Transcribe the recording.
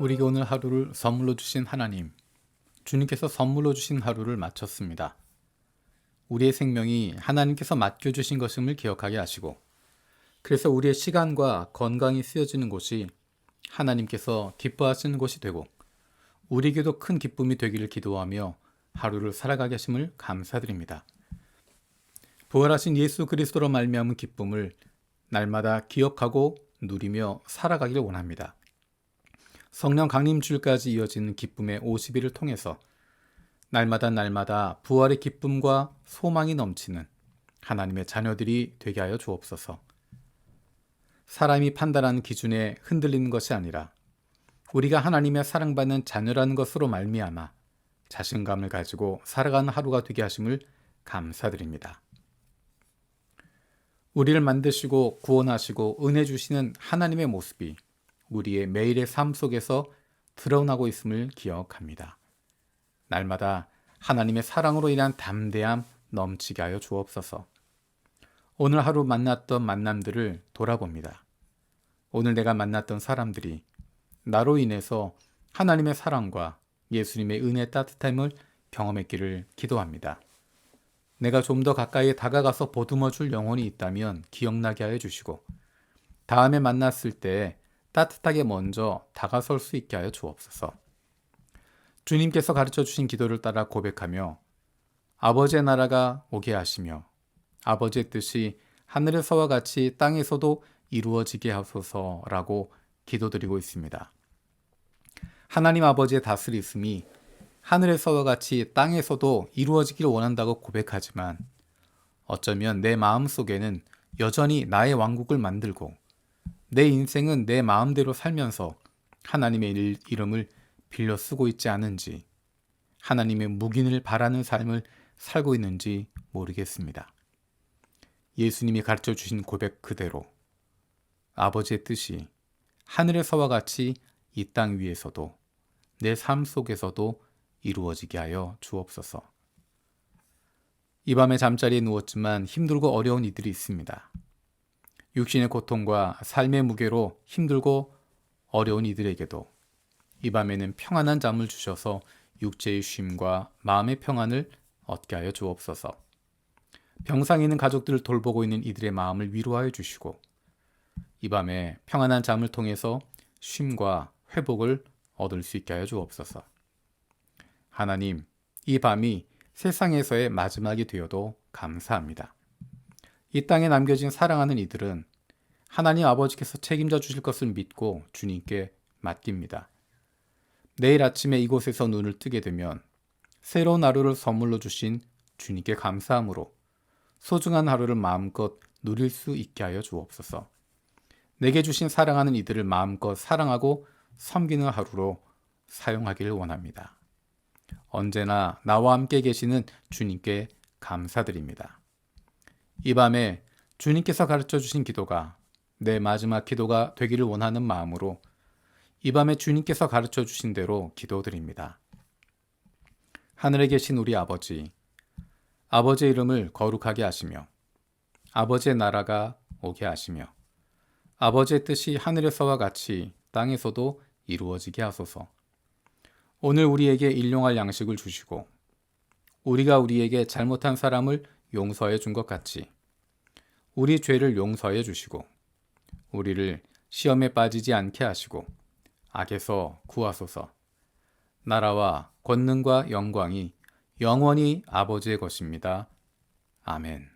우리에게 오늘 하루를 선물로 주신 하나님, 주님께서 선물로 주신 하루를 마쳤습니다. 우리의 생명이 하나님께서 맡겨주신 것임을 기억하게 하시고, 그래서 우리의 시간과 건강이 쓰여지는 곳이 하나님께서 기뻐하시는 곳이 되고, 우리에게도 큰 기쁨이 되기를 기도하며 하루를 살아가게 하심을 감사드립니다. 부활하신 예수 그리스도로 말미암은 기쁨을 날마다 기억하고 누리며 살아가기를 원합니다. 성령 강림 주일까지 이어지는 기쁨의 50일을 통해서 날마다 날마다 부활의 기쁨과 소망이 넘치는 하나님의 자녀들이 되게 하여 주옵소서. 사람이 판단하는 기준에 흔들리는 것이 아니라 우리가 하나님의 사랑받는 자녀라는 것으로 말미암아 자신감을 가지고 살아가는 하루가 되게 하심을 감사드립니다. 우리를 만드시고 구원하시고 은혜 주시는 하나님의 모습이 우리의 매일의 삶 속에서 드러나고 있음을 기억합니다. 날마다 하나님의 사랑으로 인한 담대함 넘치게 하여 주옵소서. 오늘 하루 만났던 만남들을 돌아봅니다. 오늘 내가 만났던 사람들이 나로 인해서 하나님의 사랑과 예수님의 은혜 따뜻함을 경험했기를 기도합니다. 내가 좀 더 가까이 다가가서 보듬어 줄 영혼이 있다면 기억나게 하여 주시고 다음에 만났을 때 따뜻하게 먼저 다가설 수 있게 하여 주옵소서. 주님께서 가르쳐 주신 기도를 따라 고백하며 아버지의 나라가 오게 하시며 아버지의 뜻이 하늘에서와 같이 땅에서도 이루어지게 하소서라고 기도드리고 있습니다. 하나님 아버지의 다스리심이 하늘에서와 같이 땅에서도 이루어지기를 원한다고 고백하지만 어쩌면 내 마음 속에는 여전히 나의 왕국을 만들고 내 인생은 내 마음대로 살면서 하나님의 이름을 빌려 쓰고 있지 않은지 하나님의 묵인을 바라는 삶을 살고 있는지 모르겠습니다. 예수님이 가르쳐 주신 고백 그대로 아버지의 뜻이 하늘에서와 같이 이 땅 위에서도 내 삶 속에서도 이루어지게 하여 주옵소서. 이 밤에 잠자리에 누웠지만 힘들고 어려운 이들이 있습니다. 육신의 고통과 삶의 무게로 힘들고 어려운 이들에게도 이 밤에는 평안한 잠을 주셔서 육체의 쉼과 마음의 평안을 얻게 하여 주옵소서. 병상에 있는 가족들을 돌보고 있는 이들의 마음을 위로하여 주시고 이 밤에 평안한 잠을 통해서 쉼과 회복을 얻을 수 있게 하여 주옵소서. 하나님, 이 밤이 세상에서의 마지막이 되어도 감사합니다. 이 땅에 남겨진 사랑하는 이들은 하나님 아버지께서 책임져 주실 것을 믿고 주님께 맡깁니다. 내일 아침에 이곳에서 눈을 뜨게 되면 새로운 하루를 선물로 주신 주님께 감사함으로 소중한 하루를 마음껏 누릴 수 있게 하여 주옵소서. 내게 주신 사랑하는 이들을 마음껏 사랑하고 섬기는 하루로 사용하기를 원합니다. 언제나 나와 함께 계시는 주님께 감사드립니다. 이 밤에 주님께서 가르쳐 주신 기도가 내 마지막 기도가 되기를 원하는 마음으로 이 밤에 주님께서 가르쳐 주신 대로 기도드립니다. 하늘에 계신 우리 아버지, 아버지의 이름을 거룩하게 하시며 아버지의 나라가 오게 하시며 아버지의 뜻이 하늘에서와 같이 땅에서도 이루어지게 하소서. 오늘 우리에게 일용할 양식을 주시고 우리가 우리에게 잘못한 사람을 용서해 준 것 같이 우리 죄를 용서해 주시고 우리를 시험에 빠지지 않게 하시고 악에서 구하소서. 나라와 권능과 영광이 영원히 아버지의 것입니다. 아멘.